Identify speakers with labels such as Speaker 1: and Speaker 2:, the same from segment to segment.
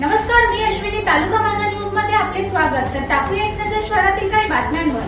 Speaker 1: नमस्कार मी अश्विनी तालुका माझा न्यूजमध्ये आपले स्वागत. तर टाकूया एक नजर शहरातील काही बातम्यांवर.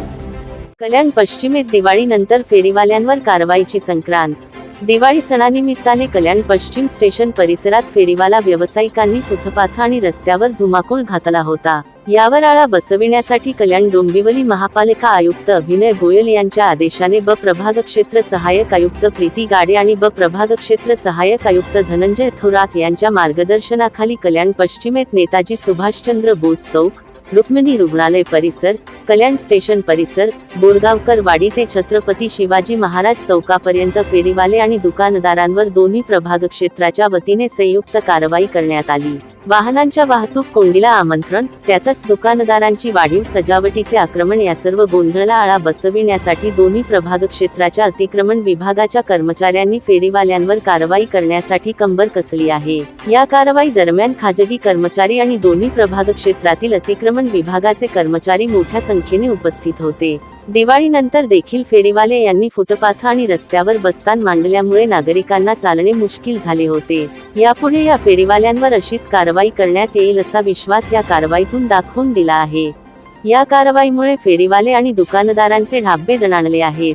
Speaker 2: कल्याण पश्चिमेत दिवाळीनंतर फेरीवाल्यांवर कारवाईची संक्रांत. दिवाळी सणानिमित्ताने कल्याण पश्चिम स्टेशन परिसरात फेरीवाला व्यावसायिकांनी फुथपाथ आणि रस्त्यावर धुमाकूळ घातला होता. यावर आळा बसविण्यासाठी कल्याण डोंबिवली महापालिका आयुक्त अभिनय गोयल यांच्या आदेशाने ब प्रभाग क्षेत्र सहाय्यक आयुक्त प्रीती गाडे आणि ब प्रभाग क्षेत्र सहाय्यक आयुक्त धनंजय थोरात यांच्या मार्गदर्शनाखाली कल्याण पश्चिमेत नेताजी सुभाषचंद्र बोस चौक रुक्मिणी रुग्णालय परिसर कल्याण स्टेशन परिसर बोरगावकर वाडी ते छत्रपती शिवाजी महाराज चौकापर्यंत फेरीवाले आणि दुकानदारांवर दोन्ही प्रभाग क्षेत्राच्या वतीने संयुक्त कारवाई करण्यात आली. वाहनांच्या वाहतूक कोंडीला आमंत्रण त्यातच दुकानदारांची वाढीव सजावटीचे आक्रमण या सर्व गोंधळाला आळा बसविण्यासाठी दोन्ही प्रभाग क्षेत्राच्या अतिक्रमण विभागाच्या कर्मचाऱ्यांनी फेरीवाल्यांवर कारवाई करण्यासाठी कंबर कसली आहे. या कारवाई दरम्यान खाजगी कर्मचारी आणि दोन्ही प्रभाग क्षेत्रातील अतिक्रमण विभागाचे कर्मचारी मोठ्या संख्येने उपस्थित होते. दिवाळीनंतर देखील फेरीवाले यांनी फुटपाथ आणि रस्त्यावर बस्तान मांडल्यामुळे नागरिकांना चालणे मुश्किल झाले होते. यापुढे या फेरीवाल्यांवर अशीच कारवाई करण्यात येईल असा विश्वास या कारवाईतून दाखवून दिला आहे. या कारवाईमुळे फेरीवाले आणि दुकानदारांचे ढाबे दणाणले आहेत.